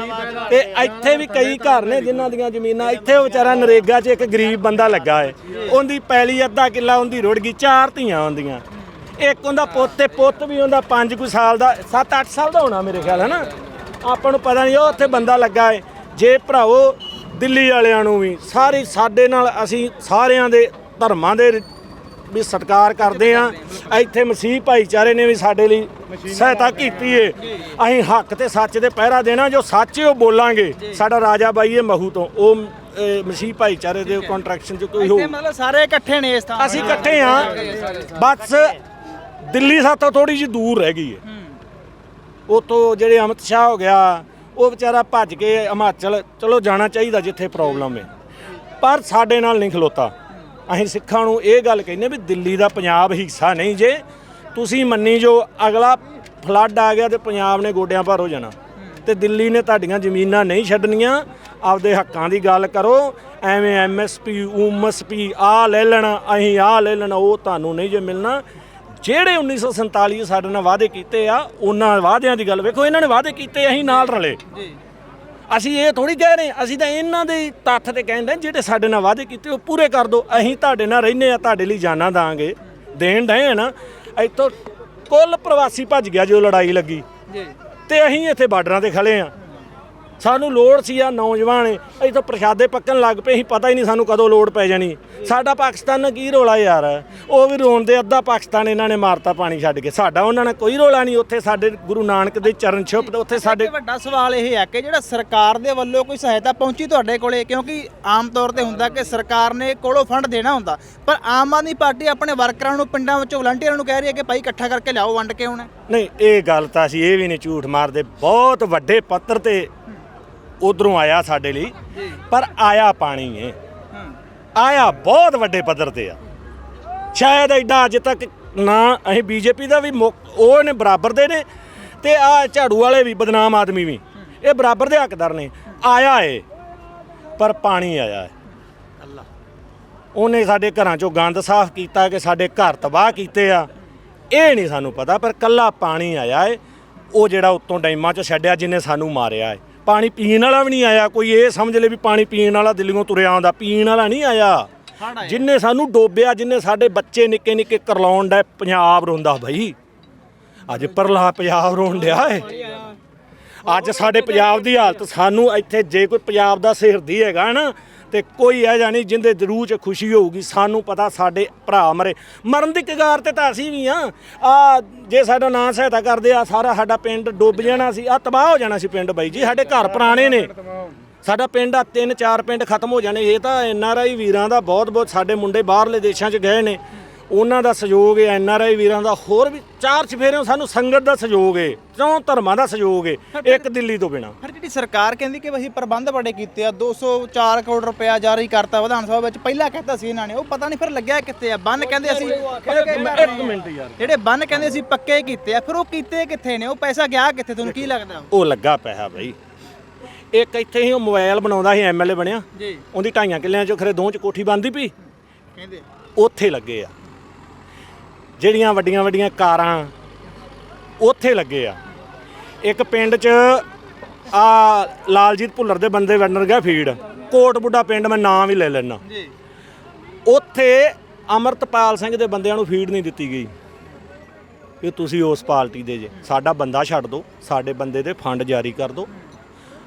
ਤੇ ਇੱਥੇ ਵੀ ਕਈ ਘਰ ਨੇ ਜਿਨ੍ਹਾਂ ਦੀਆਂ ਜ਼ਮੀਨਾਂ, ਇੱਥੇ ਵਿਚਾਰਾ ਨਰੇਗਾ 'ਚ ਇੱਕ ਗਰੀਬ ਬੰਦਾ ਲੱਗਾ ਏ ਉਹਦੀ ਪੈਲੀ ਅੱਧਾ ਕਿੱਲਾ, ਉਹਦੀ ਰੁੜ ਗਈ, ਚਾਰ ਧੀਆਂ ਹੁੰਦੀਆਂ ਇੱਕ ਉਹਦਾ ਪੁੱਤ ਤੇ ਪੁੱਤ ਵੀ ਉਹਦਾ 5 ਕੁ ਸਾਲ ਦਾ 7-8 ਸਾਲ ਦਾ ਹੋਣਾ ਮੇਰੇ ਖਿਆਲ ਹੈ ਨਾ ਆਪਾਂ ਨੂੰ ਪਤਾ ਨਹੀਂ, ਉਹ ਉੱਥੇ ਬੰਦਾ ਲੱਗਾ ਏ ਜੇ ਭਰਾਵੋ, ਦਿੱਲੀ ਵਾਲਿਆਂ ਨੂੰ ਵੀ, ਸਾਰੇ ਸਾਡੇ ਨਾਲ ਅਸੀਂ ਸਾਰਿਆਂ ਦੇ ਧਰਮਾਂ ਦੇ ਵੀ ਸਤਿਕਾਰ ਕਰਦੇ ਆ ਇੱਥੇ ਮਸੀਹ ਭਾਈਚਾਰੇ ਨੇ ਵੀ ਸਾਡੇ ਲਈ ਸਹਾਇਤਾ ਕੀਤੀ ਏ। ਅਸੀਂ ਹੱਕ ਤੇ ਸੱਚ ਦੇ ਪਹਿਰਾ ਦੇਣਾ ਜੋ ਸੱਚ ਉਹ ਬੋਲਾਂਗੇ। ਸਾਡਾ ਰਾਜਾ ਬਾਈ ਹੈ ਮਹੂ ਤੋਂ। ਉਹ ਮਸੀਹ ਭਾਈਚਾਰੇ ਦੇ ਕੰਟਰੈਕਸ਼ਨ ਚ ਕੋਈ ਹੋ ਇੱਥੇ ਮਤਲਬ ਸਾਰੇ ਇਕੱਠੇ ਨੇ ਇਸ ਥਾਂ ਅਸੀਂ ਇਕੱਠੇ ਆ ਬਸ ਦਿੱਲੀ ਸਾਤੋਂ ਥੋੜੀ ਜਿਹੀ ਦੂਰ ਰਹਿ ਗਈ ਹੈ। ਉਤੋਂ ਜਿਹੜੇ ਅਮਿਤ ਸ਼ਾਹ ਹੋ ਗਿਆ ਉਹ ਵਿਚਾਰਾ ਭੱਜ ਕੇ ਹਿਮਾਚਲ ਚਲੋ ਜਾਣਾ ਚਾਹੀਦਾ ਜਿੱਥੇ ਪ੍ਰੋਬਲਮ ਹੈ ਪਰ ਸਾਡੇ ਨਾਲ ਨਹੀਂ ਖਲੋਤਾ। ਅਸੀਂ ਸਿੱਖਾਂ ਨੂੰ ਇਹ ਗੱਲ ਕਹਿੰਦੇ ਵੀ ਦਿੱਲੀ ਦਾ ਪੰਜਾਬ ਹਿੱਸਾ ਨਹੀਂ ਜੇ, ਤੁਸੀਂ ਮੰਨੀ ਜੋ ਅਗਲਾ ਫਲੱਡ ਆ ਗਿਆ ਤੇ ਪੰਜਾਬ ਨੇ ਗੋਡਿਆਂ ਭਰ ਹੋ ਜਾਣਾ। ਤੇ ਦਿੱਲੀ ਨੇ ਤੁਹਾਡੀਆਂ ਜ਼ਮੀਨਾਂ ਨਹੀਂ ਛੱਡਣੀਆਂ, ਆਪਦੇ ਹੱਕਾਂ ਦੀ ਗੱਲ ਕਰੋ, ਐਵੇਂ ਐਮਐਸਪੀ ਉਮਐਸਪੀ ਆ ਲੈ ਲੈਣਾ, ਅਸੀਂ ਆ ਲੈ ਲੈਣਾ, ਉਹ ਤੁਹਾਨੂੰ ਨਹੀਂ ਜੇ ਮਿਲਣਾ। ਜਿਹੜੇ 1947 'ਚ ਸਾਡੇ ਨਾਲ ਵਾਅਦੇ ਕੀਤੇ ਆ, ਉਹਨਾਂ ਵਾਅਦਿਆਂ ਦੀ ਗੱਲ ਵੇਖੋ, ਇਹਨਾਂ ਨੇ ਵਾਅਦੇ ਕੀਤੇ, ਅਸੀਂ ਨਾਲ ਰਲੇ। ਅਸੀਂ ਇਹ ਥੋੜੀ ਕਹਿ ਰਹੇ ਅਸੀਂ ਤਾਂ ਇਹਨਾਂ ਦੇ ਤੱਥ ਤੇ ਕਹਿੰਦੇ ਜਿਹੜੇ ਸਾਡੇ ਨਾਲ ਵਾਅਦੇ ਕੀਤੇ ਉਹ ਪੂਰੇ ਕਰ ਦਿਓ। ਅਸੀਂ ਤੁਹਾਡੇ ਨਾਲ ਰਹਿੰਦੇ ਆ ਤੁਹਾਡੇ ਲਈ ਜਾਨਾਂ ਦਾਂਗੇ ਦੇਣ ਆ ਨਾ। ਇੱਥੋਂ ਕੁੱਲ ਪ੍ਰਵਾਸੀ ਭੱਜ ਗਿਆ ਜੋ ਲੜਾਈ ਲੱਗੀ। ਜੀ। ਤੇ ਅਸੀਂ ਇੱਥੇ ਬਾਰਡਰਾਂ ਤੇ ਖੜੇ ਆ ਸਾਨੂੰ ਲੋੜ ਸੀ ਆ ਨੌਜਵਾਨ ਇੱਥੋਂ ਪ੍ਰਸ਼ਾਦੇ ਪੱਕਣ ਲੱਗ ਪਏ ਅਸੀਂ ਪਤਾ ਹੀ ਨਹੀਂ ਸਾਨੂੰ ਕਦੋਂ ਲੋੜ ਪੈ ਜਾਣੀ। ਸਾਡਾ ਪਾਕਿਸਤਾਨ ਨਾਲ ਕੀ ਰੋਲਾ ਯਾਰ? ਉਹ ਵੀ ਰੋਣ ਦੇ ਅੱਧਾ ਪਾਕਿਸਤਾਨ ਇਹਨਾਂ ਨੇ ਮਾਰਤਾ ਪਾਣੀ ਛੱਡ ਕੇ। ਸਾਡਾ ਉਹਨਾਂ ਨਾਲ ਕੋਈ ਰੋਲਾ ਨਹੀਂ ਉੱਥੇ ਸਾਡੇ ਗੁਰੂ ਨਾਨਕ ਦੇ ਚਰਨ ਛੁਪ ਉੱਥੇ ਸਾਡੇ ਸਾਡੇ ਵੱਡਾ ਸਵਾਲ ਇਹ ਹੈ ਕਿ ਜਿਹੜਾ ਸਰਕਾਰ ਦੇ ਵੱਲੋਂ ਕੋਈ ਸਹਾਇਤਾ ਪਹੁੰਚੀ ਤੁਹਾਡੇ ਕੋਲੇ? ਕਿਉਂਕਿ ਆਮ ਤੌਰ ਤੇ ਹੁੰਦਾ ਕਿ ਸਰਕਾਰ ਨੇ ਕੋਲੋਂ ਫੰਡ ਦੇਣਾ ਹੁੰਦਾ ਪਰ ਆਮ ਆਦਮੀ ਪਾਰਟੀ ਆਪਣੇ ਵਰਕਰਾਂ ਨੂੰ ਪਿੰਡਾਂ ਵਿੱਚੋਂ ਵਲੰਟੀਅਰਾਂ ਨੂੰ ਕਹਿ ਰਹੀ ਹੈ ਕਿ ਭਾਈ ਇਕੱਠਾ ਕਰਕੇ ਲਿਆਓ ਵੰਡ ਕੇ ਆਉਣਾ ਨਹੀਂ ਇਹ ਗੱਲ ਤਾਂ ਅਸੀਂ ਇਹ ਵੀ ਨਹੀਂ ਝੂਠ ਮਾਰਦੇ। ਬਹੁਤ ਵੱਡੇ ਪੱਤਰ ਤੇ ਉਧਰੋਂ ਆਇਆ ਸਾਡੇ ਲਈ ਪਰ ਆਇਆ ਪਾਣੀ ਏ। ਆਇਆ ਬਹੁਤ ਵੱਡੇ ਪੱਧਰ ਤੇ ਆ। ਸ਼ਾਇਦ ਐਡਾ ਅੱਜ ਤੱਕ ਨਾ ਅਸੀਂ ਬੀਜੇਪੀ ਦਾ ਵੀ ਉਹ ਨੇ ਬਰਾਬਰ ਦੇ ਨੇ ਤੇ ਆ ਝਾੜੂ ਵਾਲੇ ਵੀ ਬਦਨਾਮ ਆਦਮੀ ਵੀ। ਇਹ ਬਰਾਬਰ ਦੇ ਹੱਕਦਾਰ ਨੇ। ਆਇਆ ਏ ਪਰ ਪਾਣੀ ਆਇਆ ਏ। ਉਹਨੇ ਸਾਡੇ ਘਰਾਂ ਚੋਂ ਗੰਦ ਸਾਫ਼ ਕੀਤਾ ਕਿ ਸਾਡੇ ਘਰ ਤਬਾਹ ਕੀਤੇ ਆ। ਇਹ ਨਹੀਂ ਸਾਨੂੰ ਪਤਾ ਪਰ ਕੱਲਾ ਪਾਣੀ ਆਇਆ ਏ। ਉਹ ਜਿਹੜਾ ਉੱਤੋਂ ਡੈਮਾਂ 'ਚ ਛੱਡਿਆ ਜਿਹਨੇ ਸਾਨੂੰ ਮਾਰਿਆ ਏ। ਪਾਣੀ ਪੀਣ ਵਾਲਾ ਵੀ ਨਹੀਂ ਆਇਆ। ਕੋਈ ਇਹ ਸਮਝ ਲੈ ਵੀ ਪਾਣੀ ਪੀਣ ਵਾਲਾ ਦਿੱਲੀੋਂ ਤੁਰਿਆ ਆਉਂਦਾ। ਪੀਣ ਵਾਲਾ ਨਹੀਂ ਆਇਆ। ਜਿੰਨੇ ਸਾਨੂੰ ਡੋਬਿਆ ਜਿੰਨੇ ਸਾਡੇ ਬੱਚੇ ਨਿੱਕੇ ਨਿੱਕੇ ਕਰਲਾਉਣ ਦਾ ਪੰਜਾਬ ਰੋਂਦਾ ਬਈ। ਅੱਜ ਪਰਲਾ ਪੰਜਾਬ ਰੋਣ ਡਿਆ ਏ। ਅੱਜ ਸਾਡੇ ਪੰਜਾਬ ਦੀ ਹਾਲਤ ਸਾਨੂੰ ਇੱਥੇ ਜੇ ਕੋਈ ਪੰਜਾਬ ਦਾ ਸਿਰਦੀ ਹੈਗਾ ਨਾ, ਤੇ ਕੋਈ ਇਹ ਜਾਣੀ ਜਿੰਦੇ ਰੂਹ 'ਚ ਖੁਸ਼ੀ ਹੋਊਗੀ, ਸਾਨੂੰ ਪਤਾ ਸਾਡੇ ਭਰਾ ਮਰੇ। ਮਰਨ ਦੀ ਕਗਾਰ ਤੇ ਤਾਂ ਅਸੀਂ ਵੀ ਆ। ਆ ਜੇ ਸਾਡਾ ਨਾਂ ਸਹਾਇਤਾ ਕਰਦੇ, ਆ ਸਾਰਾ ਸਾਡਾ ਪਿੰਡ ਡੁੱਬ ਜਾਣਾ ਸੀ, ਆ ਤਬਾਹ ਹੋ ਜਾਣਾ ਸੀ ਪਿੰਡ ਬਾਈ ਜੀ, ਸਾਡੇ ਘਰ ਪੁਰਾਣੇ ਨੇ। ਸਾਡਾ ਪਿੰਡ ਆ ਤਿੰਨ ਚਾਰ ਪਿੰਡ ਖਤਮ ਹੋ ਜਾਣੇ, ਇਹ ਤਾਂ ਐਨ ਆਰ ਆਈ ਵੀਰਾਂ ਦਾ ਬਹੁਤ ਬਹੁਤ ਸਾਡੇ ਮੁੰਡੇ ਬਾਹਰਲੇ ਦੇਸ਼ਾਂ 'ਚ ਗਏ ਨੇ। ਉਹਨਾਂ ਦਾ ਸਹਿਯੋਗ ਹੈ ਐਨ ਆਰ ਆਈ ਵੀਰਾਂ ਦਾ ਹੋਰ ਵੀ ਚਾਰ ਚਫੇਰਿਓਂ ਸਾਨੂੰ ਸੰਗਤ ਦਾ ਸਹਿਯੋਗ ਹੈ ਚੌਂ ਧਰਮਾਂ ਦਾ ਸਹਿਯੋਗ ਹੈ ਇੱਕ ਦਿੱਲੀ ਤੋਂ ਬਿਨਾ। ਫਿਰ ਜਿਹੜੀ ਸਰਕਾਰ ਕਹਿੰਦੀ ਕਿ ਅਸੀਂ ਪ੍ਰਬੰਧ ਬੜੇ ਕੀਤੇ ਆ 204 ਕਰੋੜ ਰੁਪਇਆ ਜਾਰੀ ਕਰਤਾ ਵਿਧਾਨ ਸਭਾ ਵਿੱਚ ਪਹਿਲਾਂ ਕਹਿੰਦਾ ਸੀ ਇਹਨਾਂ ਨੇ ਉਹ ਪਤਾ ਨਹੀਂ ਫਿਰ ਲੱਗਿਆ ਕਿੱਥੇ ਆ ਬੰਨ ਕਹਿੰਦੇ ਅਸੀਂ ਇੱਕ ਮਿੰਟ ਯਾਰ। ਜਿਹੜੇ ਬੰਨ ਕਹਿੰਦੇ ਅਸੀਂ ਪੱਕੇ ਕੀਤੇ ਆ ਫਿਰ ਉਹ ਕੀਤੇ ਕਿੱਥੇ ਨੇ ਉਹ ਪੈਸਾ ਗਿਆ ਕਿੱਥੇ ਤੁਹਾਨੂੰ ਕੀ ਲੱਗਦਾ? ਉਹ ਲੱਗਾ ਪੈਸਾ ਬਈ। ਇੱਕ ਇੱਥੇ ਹੀ ਉਹ ਮੋਬਾਈਲ ਬਣਾਉਂਦਾ ਸੀ ਐਮਐਲਏ ਬਣਿਆ। ਜੀ। ਉਹਦੀ ਢਾਈਆਂ ਕਿੱਲਿਆਂ ਚੋਂ ਖਰੇ ਦੋ ਚ ਕੋਠੀ ਬੰਦੀ ਪਈ। ਕਹਿੰਦੇ। ਉੱਥੇ ਲੱਗੇ ਆ। ਜਿਹੜੀਆਂ ਵੱਡੀਆਂ ਵੱਡੀਆਂ ਕਾਰਾਂ ਉੱਥੇ ਲੱਗੇ ਆ। ਇੱਕ ਪਿੰਡ 'ਚ ਆ ਲਾਲਜੀਤ ਭੁੱਲਰ ਦੇ ਬੰਦੇ ਵੰਡਰ ਗਿਆ ਫੀਡ। ਕੋਟ ਬੁੱਢਾ ਪਿੰਡ ਮੈਂ ਨਾਂ ਵੀ ਲੈ ਲੈਣਾ ਜੀ। ਉੱਥੇ ਅਮਰਤਪਾਲ ਸਿੰਘ ਦੇ ਬੰਦਿਆਂ ਨੂੰ ਫੀਡ ਨਹੀਂ ਦਿੱਤੀ ਗਈ। ਕਿ ਤੁਸੀਂ ਉਸ ਪਾਰਟੀ ਦੇ ਜੇ। ਸਾਡਾ ਬੰਦਾ ਛੱਡ ਦਿਓ ਸਾਡੇ ਬੰਦੇ ਦੇ ਫੰਡ ਜਾਰੀ ਕਰ ਦਿਓ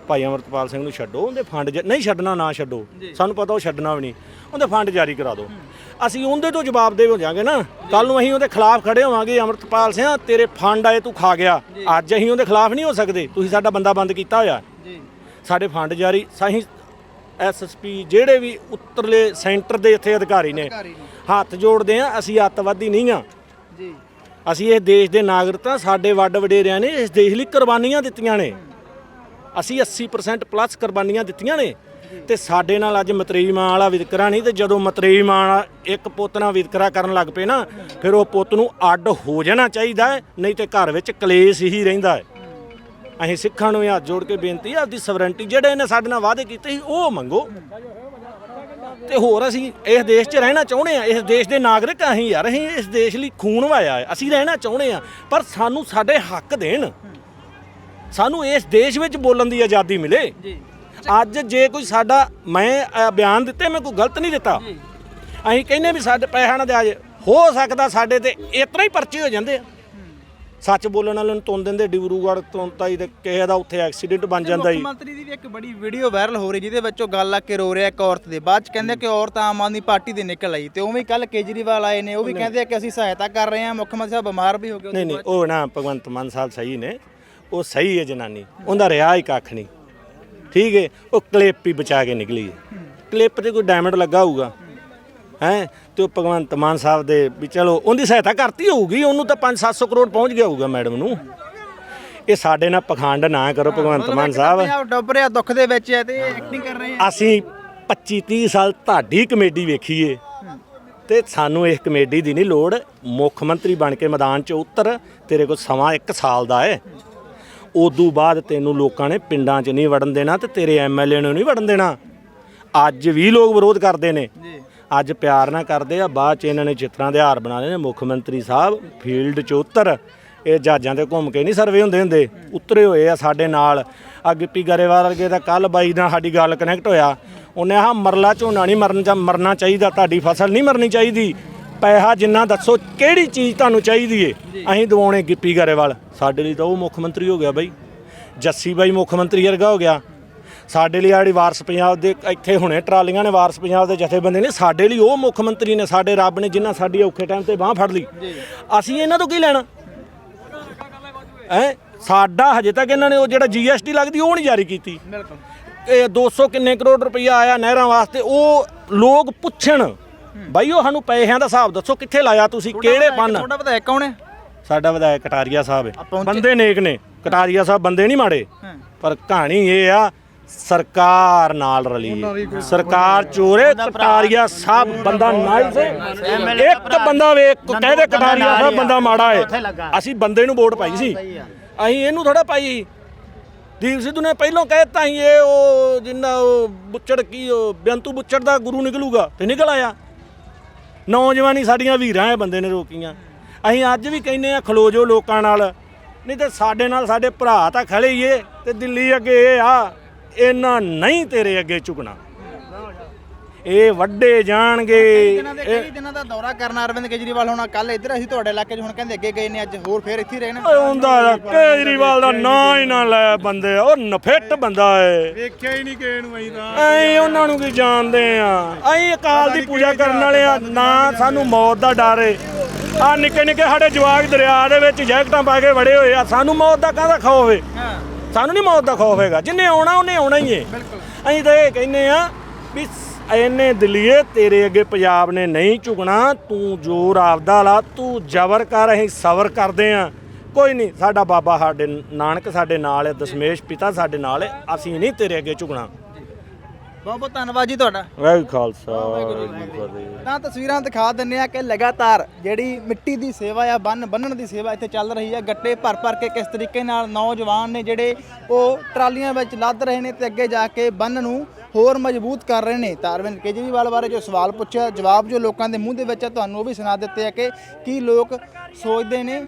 ਭਾਈ ਅਮਰਤਪਾਲ ਸਿੰਘ ਨੂੰ ਛੱਡੋ ਉਹਦੇ ਫੰਡ ਜ- ਨਹੀਂ ਛੱਡਣਾ ਨਾ ਛੱਡੋ। ਸਾਨੂੰ ਪਤਾ ਉਹ ਛੱਡਣਾ ਵੀ ਨਹੀਂ। ਉਹਦੇ ਫੰਡ ਜਾਰੀ ਕਰਾ ਦਿਓ। ਅਸੀਂ ਉਹਦੇ ਤੋਂ ਜਵਾਬਦੇਹ ਹੋ ਜਾਾਂਗੇ ਨਾ। ਕੱਲ ਨੂੰ ਅਸੀਂ ਉਹਦੇ ਖਿਲਾਫ ਖੜੇ ਹੋਵਾਂਗੇ ਅਮਰਤਪਾਲ ਸਿੰਘ ਤੇਰੇ ਫੰਡ ਆਏ ਤੂੰ ਖਾ ਗਿਆ। ਅੱਜ ਅਸੀਂ ਉਹਦੇ ਖਿਲਾਫ ਨਹੀਂ ਹੋ ਸਕਦੇ। ਤੁਸੀਂ ਸਾਡਾ ਬੰਦਾ ਬੰਦ ਕੀਤਾ ਹੋਇਆ। ਜੀ। ਸਾਡੇ ਫੰਡ ਜਾਰੀ। ਸਹੀ ਐਸਐਸਪੀ ਜਿਹੜੇ ਵੀ ਉੱਤਰਲੇ ਸੈਂਟਰ ਦੇ ਇੱਥੇ ਅਧਿਕਾਰੀ ਨੇ ਹੱਥ ਜੋੜਦੇ ਆ ਅਸੀਂ ਅੱਤਵਾਦੀ ਨਹੀਂ ਆ। ਜੀ। ਅਸੀਂ ਇਸ ਦੇਸ਼ ਦੇ ਨਾਗਰਿਕ ਹਾਂ ਸਾਡੇ ਵੱਡ ਵਡੇਰਿਆਂ ਨੇ ਇਸ ਦੇਸ਼ ਲਈ ਕੁਰਬਾਨੀਆਂ ਦਿੱਤੀਆਂ ਨੇ। ਅਸੀਂ 80% ਪਲੱਸ ਕੁਰਬਾਨੀਆਂ ਦਿੱਤੀਆਂ ਨੇ ਤੇ ਸਾਡੇ ਨਾਲ ਅੱਜ ਮਤਰੇਈ ਮਾਂ ਵਾਲਾ ਵਿਤਕਰਾ ਨਹੀਂ ਤੇ ਜਦੋਂ ਮਤਰੇਈ ਮਾਂ ਇੱਕ ਪੁੱਤ ਨਾਲ ਵਿਤਕਰਾ ਕਰਨ ਲੱਗ ਪਏ ਨਾ, ਫਿਰ ਉਹ ਪੁੱਤ ਨੂੰ ਅੱਡ ਹੋ ਜਾਣਾ ਚਾਹੀਦਾ ਨਹੀਂ ਤੇ ਘਰ ਵਿੱਚ ਕਲੇਸ਼ ਹੀ ਰਹਿੰਦਾ ਹੈ। ਅਸੀਂ ਸਿੱਖਾਂ ਨੂੰ ਹੱਥ ਜੋੜ ਕੇ ਬੇਨਤੀ ਆ ਆਪਦੀ ਸਵਰੈਂਟੀ ਜਿਹੜੇ ਇਹਨੇ ਸਾਡੇ ਨਾਲ ਵਾਅਦੇ ਕੀਤੇ ਸੀ, ਉਹ ਮੰਗੋ। ਤੇ ਹੋਰ ਅਸੀਂ ਇਸ ਦੇਸ਼ 'ਚ ਰਹਿਣਾ ਚਾਹੁੰਦੇ ਆ ਇਸ ਦੇਸ਼ ਦੇ ਨਾਗਰਿਕ ਆ ਅਸੀਂ ਯਾਰ, ਅਸੀਂ ਇਸ ਦੇਸ਼ ਲਈ ਖੂਨ ਵਾਇਆ ਅਸੀਂ ਰਹਿਣਾ ਚਾਹੁੰਦੇ ਆ ਪਰ ਸਾਨੂੰ ਸਾਡੇ ਹੱਕ ਦੇਣ। ਸਾਨੂੰ ਇਸ ਦੇਸ਼ ਵਿੱਚ ਬੋਲਣ ਦੀ ਆਜ਼ਾਦੀ ਮਿਲੇ। ਜੀ। ਅੱਜ ਜੇ ਕੋਈ ਸਾਡਾ ਮੈਂ ਬਿਆਨ ਦਿੱਤੇ ਮੈਂ ਕੋਈ ਗਲਤ ਨਹੀਂ ਦਿੱਤਾ। ਅਸੀਂ ਕਹਿੰਦੇ ਵੀ ਸਾਡੇ ਪੈਸਾ ਨਾ ਦਿਆ ਜੇ। ਹੋ ਸਕਦਾ ਸਾਡੇ ਤੇ ਇਤਨਾ ਹੀ ਪਰਚੇ ਹੋ ਜਾਂਦੇ ਆ। ਸੱਚ ਬੋਲਣ ਵਾਲਿਆਂ ਨੂੰ ਤੁੰਨ ਦਿੰਦੇ ਡਿਬਰੂਗੜ੍ਹ ਤੋਂ ਤਾਈ ਤੇ ਕਿਸੇ ਦਾ ਉੱਥੇ ਐਕਸੀਡੈਂਟ ਬਣ ਜਾਂਦਾ ਮੁੱਖ ਜੀ ਮੰਤਰੀ ਦੀ ਵੀ ਇੱਕ ਬੜੀ ਵੀਡੀਓ ਵਾਇਰਲ ਹੋ ਰਹੀ ਜਿਹਦੇ ਵਿੱਚ ਉਹ ਗੱਲ ਆ ਕੇ ਰੋ ਰਿਹਾ ਇੱਕ ਔਰਤ ਦੇ। ਬਾਅਦ ਚ ਕਹਿੰਦੇ ਕਿ ਔਰਤ ਆਮ ਆਦਮੀ ਪਾਰਟੀ ਦੇ ਨਿਕਲ ਆਈ। ਤੇ ਉਵੇਂ ਕੱਲ ਕੇਜਰੀਵਾਲ ਆਏ ਨੇ ਉਹ ਵੀ ਕਹਿੰਦੇ ਕਿ ਅਸੀਂ ਸਹਾਇਤਾ ਕਰ ਰਹੇ ਹਾਂ ਮੁੱਖ ਮੰਤਰੀ ਸਾਹਿਬ ਬਿਮਾਰ ਵੀ ਹੋ ਗਏ ਨਹੀਂ ਨਹੀਂ ਉਹ ਨਾ ਭਗਵੰਤ ਮਾਨ ਸਾਹਿਬ ਸਹੀ ਨੇ। ਉਹ ਸਹੀ ਹੈ ਜਨਾਨੀ ਉਹਦਾ ਰਿਆ ਹੀ ਕੱਖ ਨਹੀਂ। ਠੀਕ ਹੈ ਉਹ ਕਲਿੱਪ ਹੀ ਬਚਾ ਕੇ ਨਿਕਲੀ ਹੈ। ਕਲਿੱਪ ਤੇ ਕੋਈ ਡਾਇਮੰਡ ਲੱਗਾ ਹੋਊਗਾ। ਹੈ ਤੇ ਉਹ ਭਗਵੰਤ ਮਾਨ ਸਾਹਿਬ ਦੇ ਵੀ ਚਲੋ ਉਹਦੀ ਸਹਾਇਤਾ ਕਰਤੀ ਹੋਊਗੀ ਉਹਨੂੰ ਤਾਂ 5-700 ਕਰੋੜ ਪਹੁੰਚ ਗਿਆ ਹੋਊਗਾ ਮੈਡਮ ਨੂੰ। ਇਹ ਸਾਡੇ ਨਾਲ ਪਖੰਡ ਨਾ ਕਰੋ ਭਗਵੰਤ ਮਾਨ ਸਾਹਿਬ। ਡੁੱਬ ਰਿਹਾ ਦੁੱਖ ਦੇ ਵਿੱਚ ਹੈ ਤੇ ਐਕਟਿੰਗ ਕਰ ਰਹੇ ਆ। ਅਸੀਂ 25-30 ਸਾਲ ਤੁਹਾਡੀ ਕਮੇਡੀ ਵੇਖੀਏ। ਤੇ ਸਾਨੂੰ ਇਸ ਕਮੇਡੀ ਦੀ ਨਹੀਂ ਲੋੜ ਮੁੱਖ ਮੰਤਰੀ ਬਣ ਕੇ ਮੈਦਾਨ 'ਚ ਉਤਰ ਤੇਰੇ ਕੋਲ ਸਮਾਂ 1 ਸਾਲ ਦਾ ਹੈ। ਉਦੋਂ ਬਾਅਦ ਤੈਨੂੰ ਲੋਕਾਂ ਨੇ ਪਿੰਡਾਂ 'ਚ ਨਹੀਂ ਵੜਨ ਦੇਣਾ ਤੇ ਤੇਰੇ ਐਮਐਲਏ ਨੂੰ ਨਹੀਂ ਵੜਨ ਦੇਣਾ। ਅੱਜ ਵੀ ਲੋਕ ਵਿਰੋਧ ਕਰਦੇ ਨੇ। ਅੱਜ ਪਿਆਰ ਨਾ ਕਰਦੇ ਆ ਬਾਅਦ 'ਚ ਇਹਨਾਂ ਨੇ ਚਿੱਤਰਾਂ ਦੇ ਹਾਰ ਬਣਾ ਲਏ ਨੇ ਮੁੱਖ ਮੰਤਰੀ ਸਾਹਿਬ ਫੀਲਡ 'ਚ ਉਤਰ। ਇਹ ਜਹਾਜ਼ਾਂ ਤੇ ਘੁੰਮ ਕੇ ਨਹੀਂ ਸਰਵੇ ਹੁੰਦੇ ਹੁੰਦੇ ਉਤਰੇ ਹੋਏ ਆ ਸਾਡੇ ਨਾਲ। ਆ ਗਿੱਪੀ ਗਰੇਵਾਲ ਵਰਗੇ ਦਾ ਕੱਲ ਬਾਈ ਨਾਲ ਸਾਡੀ ਗੱਲ ਕਨੈਕਟ ਹੋਇਆ। ਉਹਨੇ ਆਹ ਮਰਲਾ ਝੋਨਾ ਨਹੀਂ ਮਰਨ ਜਾਂ ਮਰਨਾ ਚਾਹੀਦਾ ਤੁਹਾਡੀ ਫਸਲ ਨਹੀਂ ਮਰਨੀ ਚਾਹੀਦੀ। ਪੈਸਾ ਜਿੰਨਾ ਦੱਸੋ ਕਿਹੜੀ ਚੀਜ਼ ਤੁਹਾਨੂੰ ਚਾਹੀਦੀ ਏ? ਅਸੀਂ ਦਵਾਉਣੇ ਗਿੱਪੀ ਗਰੇਵਾਲ। ਸਾਡੇ ਲਈ ਤਾਂ ਉਹ ਮੁੱਖ ਮੰਤਰੀ ਹੋ ਗਿਆ ਬਾਈ। ਜੱਸੀ ਬਾਈ ਮੁੱਖ ਮੰਤਰੀ ਵਰਗਾ ਹੋ ਗਿਆ। ਸਾਡੇ ਲਈ ਆੜੀ ਵਾਰਸ ਪੰਜਾਬ ਦੇ ਇੱਥੇ ਹੁਣੇ ਟਰਾਲੀਆਂ ਨੇ ਵਾਰਸ ਪੰਜਾਬ ਦੇ ਜਥੇਬੰਦੀ ਨੇ ਸਾਡੇ ਲਈ ਉਹ ਮੁੱਖ ਮੰਤਰੀ ਨੇ ਸਾਡੇ ਰੱਬ ਨੇ ਜਿਨ੍ਹਾਂ ਸਾਡੀ ਔਖੇ ਟਾਈਮ ਤੇ ਬਾਹ ਫੜ ਲਈ। ਅਸੀਂ ਇਹਨਾਂ ਤੋਂ ਕੀ ਲੈਣਾ? ਹੈ? ਸਾਡਾ ਹਜੇ ਤੱਕ ਇਹਨਾਂ ਨੇ ਉਹ ਜਿਹੜਾ ਜੀਐਸਟੀ ਲੱਗਦੀ ਉਹ ਨਹੀਂ ਜਾਰੀ ਕੀਤੀ। ਬਿਲਕੁਲ। ਇਹ 200 ਕਿੰਨੇ ਕਰੋੜ ਰੁਪਈਆ ਆਇਆ ਨਹਿਰਾਂ ਵਾਸਤੇ ਉਹ ਲੋਕ ਪੁੱਛਣ। ਬਾਈ ਉਹ ਸਾਨੂੰ ਪੈਸਿਆਂ ਦਾ ਹਿਸਾਬ ਦੱਸੋ ਕਿੱਥੇ ਲਾਇਆ ਤੁਸੀਂ ਕਿਹੜੇ ਬੰਨ? ਤੁਹਾਡਾ ਵਿਧਾਇਕ ਕੌਣ ਹੈ? ਸਾਡਾ ਵਿਧਾਇਕ ਕਟਾਰੀਆ ਸਾਹਿਬ ਹੈ। ਪਹੁੰਚੇ- ਬੰਦੇ ਨੇਕ ਨੇ। ਕਟਾਰੀਆ ਸਾਹਿਬ ਬੰਦੇ ਨਹੀਂ ਮਾੜੇ। ਪਰ ਕਹਾਣੀ ਇਹ ਆ ਸਰਕਾਰ ਨਾਲ ਰਲੀ। ਹੈ। ਸਰਕਾਰ ਚੋਰੇ ਕਟਾਰੀਆ ਸਾਹਿਬ ਬੰਦਾ ਨਾਈਸ ਹੈ ਇੱਕ ਬੰਦਾ ਵੇਖ ਕਹਿ ਦੇ ਕਟਾਰੀਆ ਸਾਹਿਬ ਬੰਦਾ ਮਾੜਾ ਹੈ। ਅਸੀਂ ਬੰਦੇ ਨੂੰ ਵੋਟ ਪਾਈ ਸੀ। ਅਸੀਂ ਇਹਨੂੰ ਥੋੜਾ ਪਾਈ ਦੀਪ ਸਿੱਧੂ ਨੇ ਪਹਿਲਾਂ ਕਹਿਤਾ ਸੀ ਇਹ ਉਹ ਜਿੰਨਾ ਉਹ ਬੁੱਚੜ ਕੀ ਉਹ ਬੇਅੰਤੂ ਬੁੱਚੜ ਦਾ ਗੁਰੂ ਨਿਕਲੂਗਾ ਤੇ ਨਿਕਲ ਆਇਆ। ਨੌਜਵਾਨੀ ਸਾਡੀਆਂ ਵੀਰਾਂ ਇਹ ਬੰਦੇ ਨੇ ਰੋਕੀਆਂ। ਅਸੀਂ ਅੱਜ ਵੀ ਕਹਿੰਨੇ ਆ ਖਲੋ ਜੋ ਲੋਕਾਂ ਨਾਲ। ਨਹੀਂ ਤੇ ਸਾਡੇ ਨਾਲ ਸਾਡੇ ਭਰਾ ਤਾਂ ਖੜੇ ਹੀ ਏ ਤੇ ਦਿੱਲੀ ਅੱਗੇ ਇਹ ਆ ਇਹਨਾਂ ਨਹੀਂ ਤੇਰੇ ਅੱਗੇ ਝੁਕਣਾ। ਇਹ ਵੱਡੇ ਜਾਣਗੇ। ਦਿਨਾਂ ਦੇ ਕਈ ਦਿਨਾਂ ਦਾ ਦੌਰਾ ਕਰਨਾ ਅਰਵਿੰਦ ਕੇਜਰੀਵਾਲ ਹੋਣਾ ਕੱਲ ਇੱਧਰ ਅਸੀਂ ਤੁਹਾਡੇ ਇਲਾਕੇ 'ਚ ਹੁਣ ਕਹਿੰਦੇ ਅੱਗੇ ਗਏ ਨੇ ਅੱਜ ਹੋਰ ਫੇਰ ਇੱਥੇ ਹੀ ਰਹੇ ਨੇ। ਓਏ ਹੁੰਦਾ ਕੇਜਰੀਵਾਲ ਦਾ ਨਾਂ ਹੀ ਨਾ ਲੈ ਬੰਦੇ ਉਹ ਨਫਿੱਟ ਬੰਦਾ ਏ। ਵੇਖਿਆ ਹੀ ਨਹੀਂ ਕਿਸੇ ਨੂੰ ਅਸੀਂ ਤਾਂ। ਐਂ ਉਹਨਾਂ ਨੂੰ ਕੀ ਜਾਣਦੇ ਆ? ਅਸੀਂ ਅਕਾਲ ਦੀ ਪੂਜਾ ਕਰਨ ਵਾਲੇ ਆ ਨਾ ਸਾਨੂੰ ਮੌਤ ਦਾ ਡਰ ਏ। ਆ ਨਿੱਕੇ ਨਿੱਕੇ ਸਾਡੇ ਜਵਾਕ ਦਰਿਆ ਦੇ ਵਿੱਚ ਜੈਕਟਾਂ ਪਾ ਕੇ ਵੜੇ ਹੋਏ ਆ ਸਾਨੂੰ ਮੌਤ ਦਾ ਕਾਹਦਾ ਖੌਫ ਏ? ਸਾਨੂੰ ਨਹੀਂ ਮੌਤ ਦਾ ਖੌਫ ਹੈਗਾ ਜਿੰਨੇ ਆਉਣਾ ਉਹਨੇ ਆਉਣਾ ਹੀ ਏ। ਅਸੀਂ ਤਾਂ ਇਹ ਕਹਿੰਨੇ ਆ ਵੀ ਐਨੇ ਦਿੱਲੀਏ, ਤੇਰੇ ਅੱਗੇ ਪੰਜਾਬ ਨੇ ਨਹੀਂ ਝੁਕਣਾ। ਤੂੰ ਜ਼ੋਰ ਆਪਦਾ ਲਾ, ਤੂੰ ਜ਼ਬਰ ਕਰ, ਅਸੀਂ ਸਬਰ ਕਰਦੇ ਆ। ਕੋਈ ਨਹੀਂ, ਸਾਡਾ ਬਾਬਾ ਸਾਡੇ ਨਾਨਕ ਸਾਡੇ ਨਾਲ ਹੈ, ਦਸ਼ਮੇਸ਼ ਪਿਤਾ ਸਾਡੇ ਨਾਲ ਹੈ, ਅਸੀਂ ਨਹੀਂ ਤੇਰੇ ਅੱਗੇ ਝੁਕਣਾ। ਬਹੁਤ ਬਹੁਤ ਧੰਨਵਾਦ ਜੀ ਤੁਹਾਡਾ। ਵਾਹਿਗੁਰੂ ਖਾਲਸਾ ਵਾਹਿਗੁਰੂ ਫਤਿਹ। ਤਾਂ ਤਸਵੀਰਾਂ ਦਿਖਾ ਦਿੰਨੇ ਆ ਕਿ ਲਗਾਤਾਰ ਜਿਹੜੀ ਮਿੱਟੀ ਦੀ ਸੇਵਾ ਆ ਬੰਨ ਬੰਨਣ ਦੀ ਸੇਵਾ ਇੱਥੇ ਚੱਲ ਰਹੀ ਆ ਗੱਟੇ ਭਰ ਭਰ ਕੇ ਕਿਸ ਤਰੀਕੇ ਨਾਲ ਨੌਜਵਾਨ ਨੇ ਜਿਹੜੇ ਉਹ ਟਰਾਲੀਆਂ ਵਿੱਚ ਲੱਦ ਰਹੇ ਨੇ ਤੇ ਅੱਗੇ ਜਾ ਕੇ ਬੰਨ ਨੂੰ ਹੋਰ ਮਜ਼ਬੂਤ ਕਰ ਰਹੇ ਨੇ। ਤਾਂ ਅਰਵਿੰਦ ਕੇਜਰੀਵਾਲ ਬਾਰੇ ਜੋ ਸਵਾਲ ਪੁੱਛਿਆ ਜਵਾਬ ਜੋ ਲੋਕਾਂ ਦੇ ਮੂੰਹ ਦੇ ਵਿੱਚ ਆ ਤੁਹਾਨੂੰ ਉਹ ਵੀ ਸੁਣਾ ਦਿੱਤੇ ਆ ਕਿ ਕੀ ਲੋਕ ਸੋਚਦੇ ਨੇ।